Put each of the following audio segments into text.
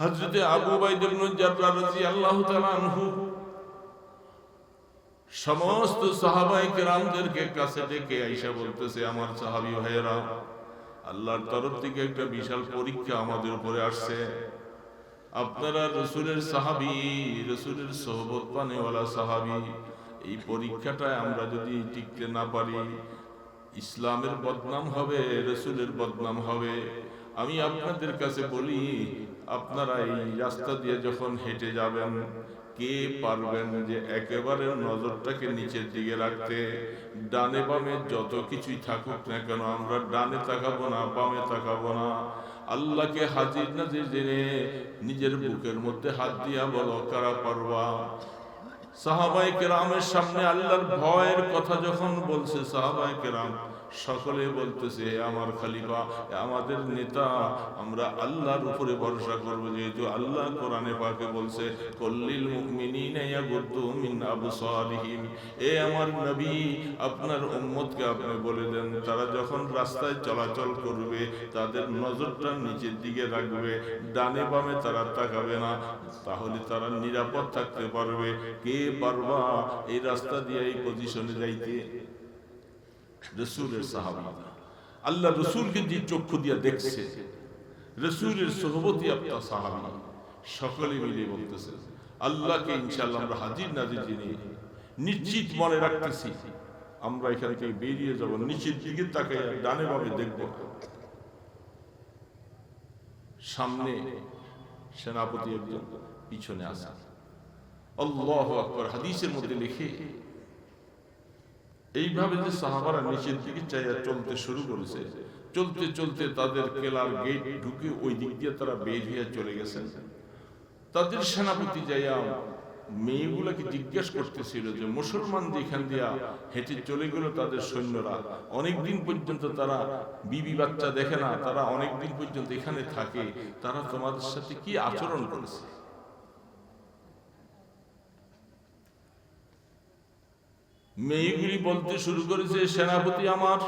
হযরতে আবু আনহু সমস্ত সাহাবাই কেরামদেরকে কাছে ডেকে আইসা বলতেছে, আমার সাহাবি ভাইয়েরা, আল্লাহর তরফ থেকে একটা বিশাল পরীক্ষা আমাদের উপরে আসছে। আপনারা রসুলের সাহাবি, রসুলের সোহবত পানেওয়ালা সাহাবি, এই পরীক্ষাটায় আমরা যদি টিকতে না পারি, ইসলামের বদনাম হবে, রসুলের বদনাম হবে। আমি আপনাদের কাছে বলি, আপনারা এই রাস্তা দিয়ে যখন হেঁটে যাবেন, কে পারবেন যে একেবারে নজরটাকে নিচের দিকে রাখতে? ডানে বামে যত কিছুই থাকুক না কেন, আমরা ডানে তাকাবো না, বামে তাকাবো না। আল্লাহকে হাজির নাজির জেনে নিজের বুকের মধ্যে হাত দিয়া বলো, কারা পারবা? সাহাবাই কেরামের সামনে আল্লাহর ভয়ের কথা যখন বলছে সাহাবাই কেরাম সকলে বলতেছে আমার খালিফা আমাদের নেতা, আমরা আল্লাহর উপরে ভরসা করব। যেহেতু আল্লাহ কোরআনে পাকে বলছে, কল্লিল এ আমার নবী, আপনার উম্মতকে আপনি বলে দেন, তারা যখন রাস্তায় চলাচল করবে, তাদের নজরটা নিচের দিকে রাখবে, ডানে বামে তারা তাকাবে না, তাহলে তারা নিরাপদ থাকতে পারবে। কে পারবা এই রাস্তা দিয়ে, এই পজিশনে যাইতে? রসুলের সাহাবা। আল্লাহ রসুলকে যে চক্ষু দিয়ে দেখছে রসুলের সহবতী আপনার সাহাবি। সকলে মিলে বলতেছে আল্লাহকে ইনশাল্লাহ আমরা হাজির নাজির জেনে নিশ্চিত মনে রাখতেছি। আমরা এখান থেকে বেরিয়ে যাব নিচের দিকে তাকে ডানে ভাবে দেখব। সামনে সেনাপতি একজন পিছনে আসা আল্লাহ আকবর। হাদিসের মধ্যে লিখে এইভাবে যে সাহাবারা নিচের দিকে চাইয়া চলতে শুরু করেছে, চলতে চলতে তাদের কেলার গেট ঢুকে ওই দিক দিয়ে তারা বের হয়ে চলে গেছেন। তাদের সেনাপতি যাইয়া মেয়েগুলাকে জিজ্ঞাসা করতেছিল যে, মুসলমান যেখান দিয়া হেঁটে চলে গেল তাদের সৈন্যরা, অনেকদিন পর্যন্ত তারা বিবি বাচ্চা দেখে না, তারা অনেকদিন পর্যন্ত এখানে থাকে, তারা তোমাদের সাথে কি আচরণ করেছে? মেয়েগুলি বলতে শুরু করেছে সেনাপতি আমার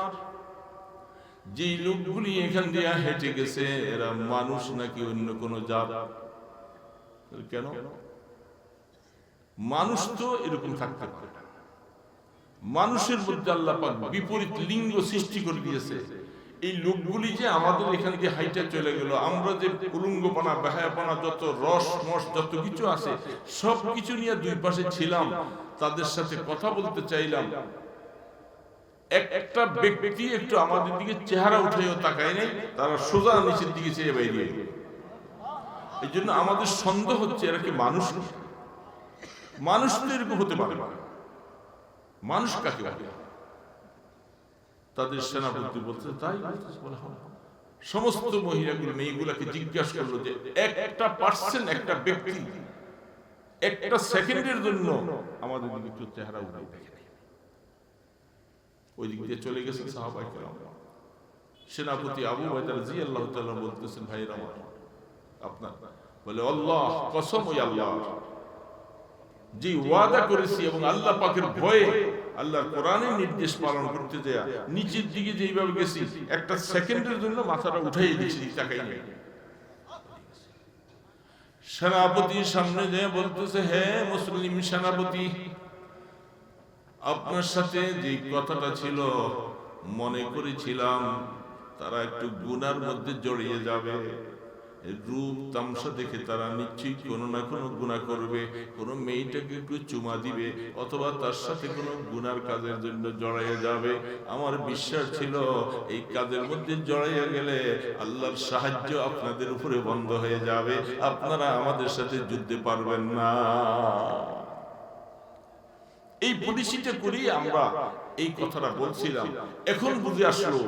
যে লোকগুলি এখান দিয়ে হেঁটে গেছে, এরা মানুষ নাকি অন্য কোন জাত? কেন? মানুষ তো এরকম থাকতে পারে। মানুষের মধ্যে আল্লাপাক বিপরীত লিঙ্গ সৃষ্টি করে দিয়েছে। এই লোকগুলি যে আমাদের এখান দিয়ে হাইটা চলে গেল, আমরা যে উলুঙ্গপনা, বেহায়াপনা, যত রস, মস, যত কিছু আছে, সব কিছু নিয়ে দুই পাশে ছিলাম, তাদের সাথে কথা বলতে চাইলাম। এক একটা ব্যক্তি একটু আমাদের দিকে চেহারা উঠেও তাকায় নাই, তারা সোজা নিচের দিকে চেয়ে বাইরে এই জন্য আমাদের সন্দেহ হচ্ছে, এরা কি মানুষ? মানুষ তো এরকম হতে পারে মানুষ কাকে বলে? তাদের সেনাপতি বলছে তাই বলে, "হ্যাঁ।" সমস্ত মহিলাগুলো মেয়েগুলাকে জিজ্ঞাসা করল যে একটা পার্সেন্ট একটা ব্যক্তি একটা সেকেন্ডের জন্য আমাদের দিকে একটু চেহারা দেখে ওই দিক দিয়ে চলে গেছে সাহাবাই কেরাম। সেনাপতি আবু বাইদার জি আল্লাহ তাআলা বলতেছেন ভাইয়ের আমার আপনার বলে আল্লাহ কসম ওই আল্লাহ। যে ওয়াদা করেছি এবং আল্লাহ পাকের ভয়ে আল্লাহর কোরআনের নির্দেশ পালন করতে দেয়া। নিচের দিকে যেইভাবে গেছি, একটা সেকেন্ডের জন্য মাথাটা উঠাই দিয়েছি, তাকাই নেই। সেনাপতির সামনে যে বলতেছে, হে মুসলিম সেনাপতি, আপনার সাথে যে কথাটা ছিল, মনে করেছিলাম, তারা একটু গুনার মধ্যে জড়িয়ে যাবে। রূপ তামসা দেখে তারা নিশ্চয়ই কোনো না কোনো গুণা করবে। কোনো মেয়েটাকে একটু চুমা দিবে অথবা তার সাথে কোনো গুনার কাজের জন্য জড়াইয়া যাবে। আমার বিশ্বাস ছিল এই কাজের মধ্যে জড়াইয়া গেলে আল্লাহর সাহায্য আপনাদের উপরে বন্ধ হয়ে যাবে। আপনারা আমাদের সাথে যুদ্ধে পারবেন না। এই পলিসিটা করেই আমরা এই কথাটা বলছিলাম। এখন বুঝে আসলো